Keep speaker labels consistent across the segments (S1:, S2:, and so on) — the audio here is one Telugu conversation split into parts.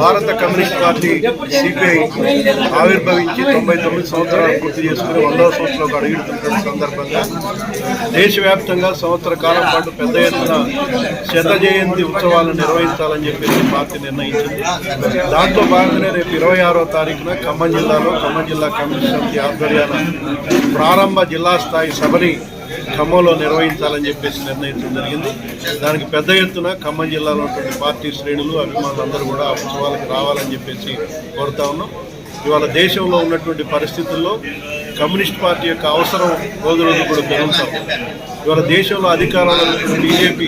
S1: భారత కమ్యూనిస్ట్ పార్టీ సిపిఐ ఆవిర్భవించి తొంభై తొమ్మిది సంవత్సరాలు పూర్తి చేసుకుని వందవ సంవత్సరంలో అడుగుతున్న సందర్భంగా దేశవ్యాప్తంగా సంవత్సర కాలం పాటు పెద్ద ఎత్తున శత జయంతి ఉత్సవాలను నిర్వహించాలని చెప్పేసి పార్టీ నిర్ణయించింది. దాంట్లో భాగంగానే రేపు ఇరవై ఆరో తారీఖున ఖమ్మం జిల్లాలో ఖమ్మం జిల్లా కమ్యూనిస్ట్ సమితి ఆధ్వర్యాన ప్రారంభ జిల్లా స్థాయి సభని ఖమ్మంలో నిర్వహించాలని చెప్పేసి నిర్ణయించడం జరిగింది. దానికి పెద్ద ఎత్తున ఖమ్మం జిల్లాలో ఉన్నటువంటి పార్టీ శ్రేణులు అభిమానులందరూ కూడా ఆ ఉత్సవాలకు రావాలని చెప్పేసి కోరుతా ఉన్నాం. ఇవాళ దేశంలో ఉన్నటువంటి పరిస్థితుల్లో కమ్యూనిస్ట్ పార్టీ యొక్క అవసరం రోజు రోజు కూడా పెరుగుతాం ఇవాళ దేశంలో అధికారంలో బీజేపీ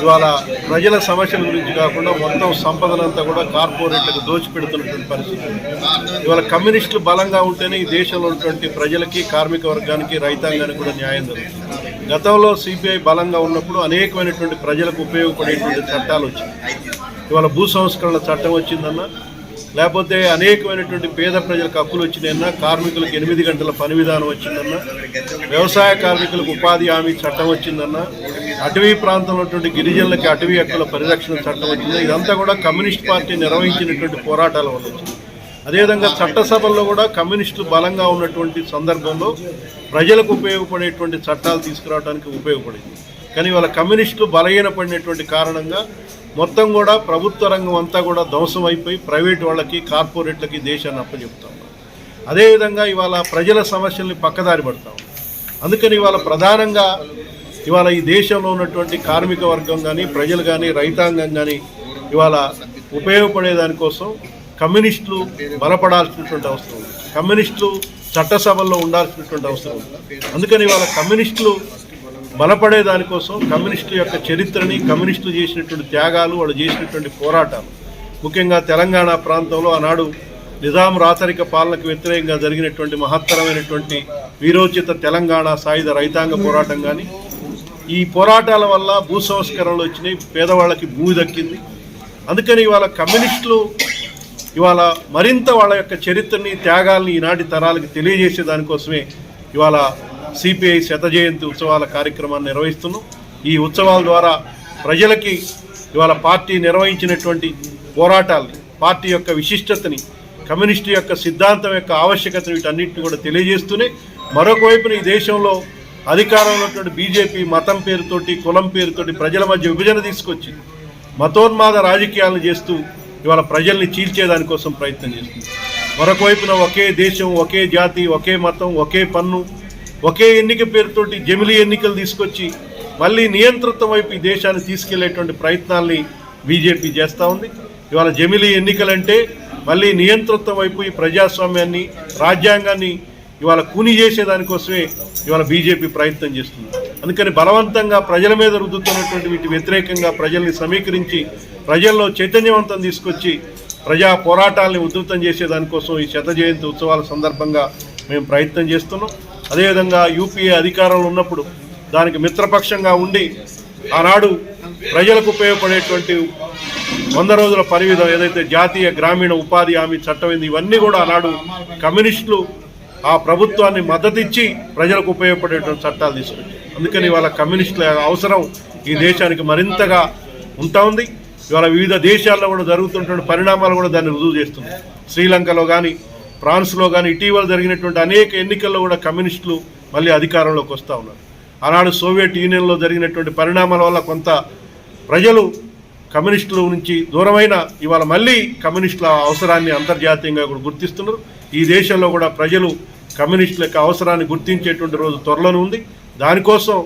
S1: ఇవాళ ప్రజల సమస్యల గురించి కాకుండా మొత్తం సంపదనంతా కూడా కార్పొరేట్లకు దోచిపెడుతున్నటువంటి పరిస్థితి ఇవాళ కమ్యూనిస్టులు బలంగా ఉంటేనే ఈ దేశంలో ఉన్నటువంటి ప్రజలకి కార్మిక వర్గానికి రైతాంగానికి కూడా న్యాయం జరుగుతుంది. గతంలో సిపిఐ బలంగా ఉన్నప్పుడు అనేకమైనటువంటి ప్రజలకు ఉపయోగపడేటువంటి చట్టాలు వచ్చాయి ఇవాళ భూ సంస్కరణ చట్టం వచ్చిందన్న లేకపోతే అనేకమైనటువంటి పేద ప్రజలకు హక్కులు వచ్చినాయన్నా కార్మికులకు ఎనిమిది గంటల పని విధానం వచ్చిందన్నా వ్యవసాయ కార్మికులకు ఉపాధి హామీ చట్టం వచ్చిందన్నా అటవీ ప్రాంతంలో ఉన్నటువంటి గిరిజనులకి అటవీ హక్కుల పరిరక్షణ చట్టం వచ్చింది. ఇదంతా కూడా కమ్యూనిస్ట్ పార్టీ నిర్వహించినటువంటి పోరాటాల వల్ల వచ్చింది. అదేవిధంగా చట్టసభల్లో కూడా కమ్యూనిస్టులు బలంగా ఉన్నటువంటి సందర్భంలో ప్రజలకు ఉపయోగపడేటువంటి చట్టాలు తీసుకురావడానికి ఉపయోగపడింది. కానీ వాళ్ళ కమ్యూనిస్టులు బలహీనపడినటువంటి కారణంగా మొత్తం కూడా ప్రభుత్వ రంగం అంతా కూడా ధ్వంసం అయిపోయి ప్రైవేట్ వాళ్ళకి కార్పొరేట్లకి దేశాన్ని అప్పచెప్తాం. అదేవిధంగా ఇవాళ ప్రజల సమస్యల్ని పక్కదారి పడతాం. అందుకని ఇవాళ ప్రధానంగా ఇవాళ ఈ దేశంలో ఉన్నటువంటి కార్మిక వర్గం కానీ ప్రజలు కానీ రైతాంగం కానీ ఇవాళ ఉపయోగపడేదానికోసం కమ్యూనిస్టులు బలపడాల్సినటువంటి అవసరం ఉంది. కమ్యూనిస్టులు చట్టసభల్లో ఉండాల్సినటువంటి అవసరం ఉంది. అందుకని ఇవాళ కమ్యూనిస్టులు బలపడే దానికోసం కమ్యూనిస్టుల యొక్క చరిత్రని కమ్యూనిస్టులు చేసినటువంటి త్యాగాలు వాళ్ళు చేసినటువంటి పోరాటాలు. ముఖ్యంగా తెలంగాణ ప్రాంతంలో ఆనాడు నిజాం రాచరిక పాలనకు వ్యతిరేకంగా జరిగినటువంటి మహత్తరమైనటువంటి వీరోచిత తెలంగాణ సాయుధ రైతాంగ పోరాటం కానీ ఈ పోరాటాల వల్ల భూ సంస్కరణలు వచ్చినాయి పేదవాళ్ళకి భూమి దక్కింది. అందుకని ఇవాళ కమ్యూనిస్టులు ఇవాళ మరింత వాళ్ళ యొక్క చరిత్రని త్యాగాల్ని ఈనాటి తరాలకు తెలియజేసే దానికోసమే ఇవాళ సిపిఐ శత జయంతి ఉత్సవాల కార్యక్రమాన్ని నిర్వహిస్తున్నాం. ఈ ఉత్సవాల ద్వారా ప్రజలకి ఇవాళ పార్టీ నిర్వహించినటువంటి పోరాటాలని పార్టీ యొక్క విశిష్టతని కమ్యూనిస్టు యొక్క సిద్ధాంతం యొక్క ఆవశ్యకతను వీటన్నిటిని కూడా తెలియజేస్తూనే మరొకవైపున ఈ దేశంలో అధికారంలో ఉన్నటువంటి బీజేపీ మతం పేరుతోటి కులం పేరుతోటి ప్రజల మధ్య విభజన తీసుకొచ్చి మతోన్మాద రాజకీయాలను చేస్తూ ఇవాళ ప్రజల్ని చీల్చేదానికోసం ప్రయత్నం చేస్తుంది. మరొకవైపున ఒకే దేశం ఒకే జాతి ఒకే మతం ఒకే పన్ను ఒకే ఎన్నిక పేరుతోటి జమిలీ ఎన్నికలు తీసుకొచ్చి మళ్ళీ నియంతృత్వం వైపు ఈ దేశాన్ని తీసుకెళ్ళేటువంటి ప్రయత్నాల్ని బీజేపీ చేస్తూ ఉంది. ఇవాళ జమిలీ ఎన్నికలంటే మళ్ళీ నియంతృత్వం వైపు ఈ ప్రజాస్వామ్యాన్ని రాజ్యాంగాన్ని ఇవాళ కూని చేసేదానికోసమే ఇవాళ బీజేపీ ప్రయత్నం చేస్తుంది. అందుకని బలవంతంగా ప్రజల మీద రుద్దుతున్నటువంటి వీటి వ్యతిరేకంగా ప్రజల్ని సమీకరించి ప్రజల్లో చైతన్యవంతం తీసుకొచ్చి ప్రజా పోరాటాలని ఉధృతం చేసేదానికోసం ఈ శత జయంతి ఉత్సవాల సందర్భంగా మేము ప్రయత్నం చేస్తున్నాం. అదేవిధంగా యూపీఏ అధికారంలో ఉన్నప్పుడు దానికి మిత్రపక్షంగా ఉండి ఆనాడు ప్రజలకు ఉపయోగపడేటువంటి వంద రోజుల పరివిధం ఏదైతే జాతీయ గ్రామీణ ఉపాధి హామీ చట్టం ఏంది ఇవన్నీ కూడా ఆనాడు కమ్యూనిస్టులు ఆ ప్రభుత్వాన్ని మద్దతిచ్చి ప్రజలకు ఉపయోగపడేటువంటి చట్టాలు తీసుకొచ్చారు. అందుకని ఇవాళ కమ్యూనిస్టుల అవసరం ఈ దేశానికి మరింతగా ఉంటా ఉంది. ఇవాళ వివిధ దేశాల్లో కూడా జరుగుతున్నటువంటి పరిణామాలు కూడా దాన్ని రుజువు చేస్తుంది శ్రీలంకలో కానీ ఫ్రాన్స్లో కానీ ఇటీవల జరిగినటువంటి అనేక ఎన్నికల్లో కూడా కమ్యూనిస్టులు మళ్ళీ అధికారంలోకి వస్తూ ఉన్నారు. ఆనాడు సోవియట్ యూనియన్లో జరిగినటువంటి పరిణామాల వల్ల కొంత ప్రజలు కమ్యూనిస్టుల నుంచి దూరమైన ఇవాళ మళ్ళీ కమ్యూనిస్టుల అవసరాన్ని అంతర్జాతీయంగా కూడా గుర్తిస్తున్నారు. ఈ దేశంలో కూడా ప్రజలు కమ్యూనిస్టుల యొక్క అవసరాన్ని గుర్తించేటువంటి రోజు త్వరలోనే ఉంది. దానికోసం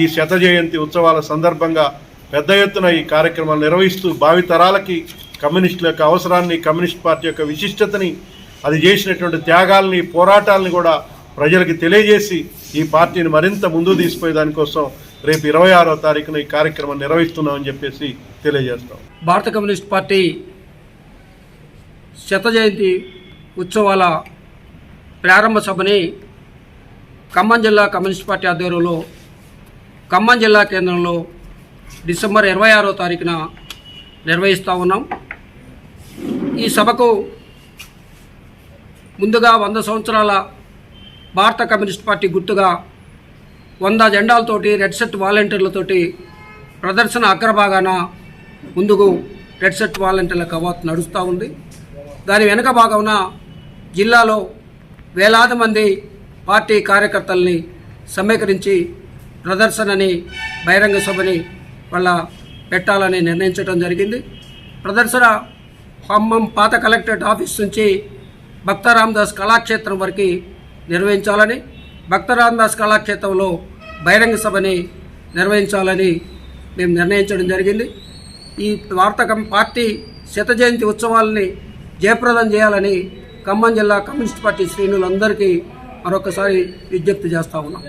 S1: ఈ శత జయంతి ఉత్సవాల సందర్భంగా పెద్ద ఎత్తున ఈ కార్యక్రమాలు నిర్వహిస్తూ భావితరాలకి కమ్యూనిస్టుల యొక్క అవసరాన్ని కమ్యూనిస్ట్ పార్టీ యొక్క విశిష్టతని అది చేసినటువంటి త్యాగాలని పోరాటాలని కూడా ప్రజలకు తెలియజేసి ఈ పార్టీని మరింత ముందు తీసుకుపోయే దానికోసం రేపు ఇరవై ఆరో తారీఖున ఈ కార్యక్రమం నిర్వహిస్తున్నామని చెప్పేసి తెలియజేస్తాం.
S2: భారత కమ్యూనిస్ట్ పార్టీ శత జయంతి ఉత్సవాల ప్రారంభ సభని ఖమ్మం జిల్లా కమ్యూనిస్ట్ పార్టీ ఆధ్వర్యంలో ఖమ్మం జిల్లా కేంద్రంలో డిసెంబర్ ఇరవై ఆరో తారీఖున నిర్వహిస్తూ ఉన్నాం. ఈ సభకు ముందుగా వంద సంవత్సరాల భారత కమ్యూనిస్ట్ పార్టీ గుర్తుగా వంద జెండాలతోటి రెడ్ సెట్ వాలంటీర్లతోటి ప్రదర్శన అగ్రభాగాన ముందుకు రెడ్ సెట్ వాలంటీర్ల కవాత్ నడుస్తూ ఉంది. దాని వెనుక భాగమున జిల్లాలో వేలాది మంది పార్టీ కార్యకర్తల్ని సమీకరించి ప్రదర్శనని బహిరంగ సభని వాళ్ళ పెట్టాలని నిర్ణయించడం జరిగింది. ప్రదర్శన ఖమ్మం పాత కలెక్టరేట్ ఆఫీస్ నుంచి భక్తరామదాస్ కళాక్షేత్రం వరకు నిర్వహించాలని భక్తరామదాస్ కళాక్షేత్రంలో బహిరంగ సభని నిర్వహించాలని మేము నిర్ణయించడం జరిగింది. ఈ వార్తకం పార్టీ శత జయంతి ఉత్సవాలని జయప్రదం చేయాలని ఖమ్మం జిల్లా కమ్యూనిస్ట్ పార్టీ శ్రేణులందరికీ మరొకసారి విజ్ఞప్తి చేస్తా ఉన్నాం.